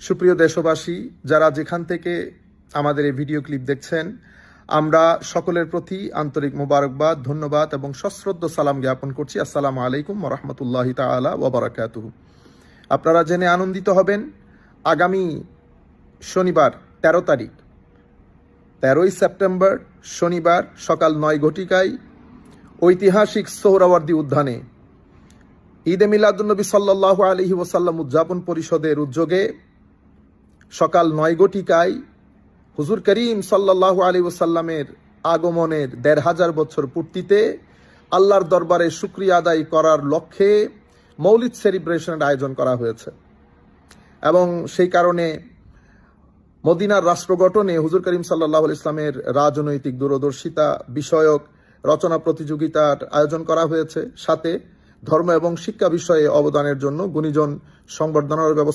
সুপ্রিয় দেশবাসী, যারা যেখান থেকে আমাদের এই ভিডিও ক্লিপ দেখছেন, আমরা সকলের প্রতি আন্তরিক মোবারকবাদ, ধন্যবাদ এবং সশ্রদ্ধ সালাম জ্ঞাপন করছি। আসসালামু আলাইকুম রহমতুল্লাহ তালা ওবরাকাতুহ। আপনারা জেনে আনন্দিত হবেন, আগামী শনিবার তেরো তারিখ, তেরোই সেপ্টেম্বর, শনিবার সকাল নয় ঘটিকায় ঐতিহাসিক সোহরাওয়ার্দী উদ্যানে ঈদে মিলাদুন্নবী সাল্লাহ আলহি ওসাল্লাম উদযাপন পরিষদের উদ্যোগে সকাল নয় ঘটিকায় হুজুর করিম সাল্লাহ আলী ওসাল্লামের আগমনের দেড় হাজার বছর পূর্তিতে আল্লাহর দরবারে শুক্রিয়া আদায় করার লক্ষ্যে মৌলিক সেলিব্রেশনের আয়োজন করা হয়েছে। এবং সেই কারণে মদিনার রাষ্ট্র গঠনে হুজুর করিম সাল্লাহ ইসলামের রাজনৈতিক দূরদর্শিতা বিষয়ক রচনা প্রতিযোগিতার আয়োজন করা হয়েছে। সাথে ধর্ম এবং শিক্ষা বিষয়ে অবদানের জন্য গুণীজন সংবর্ধনার ব্যবস্থা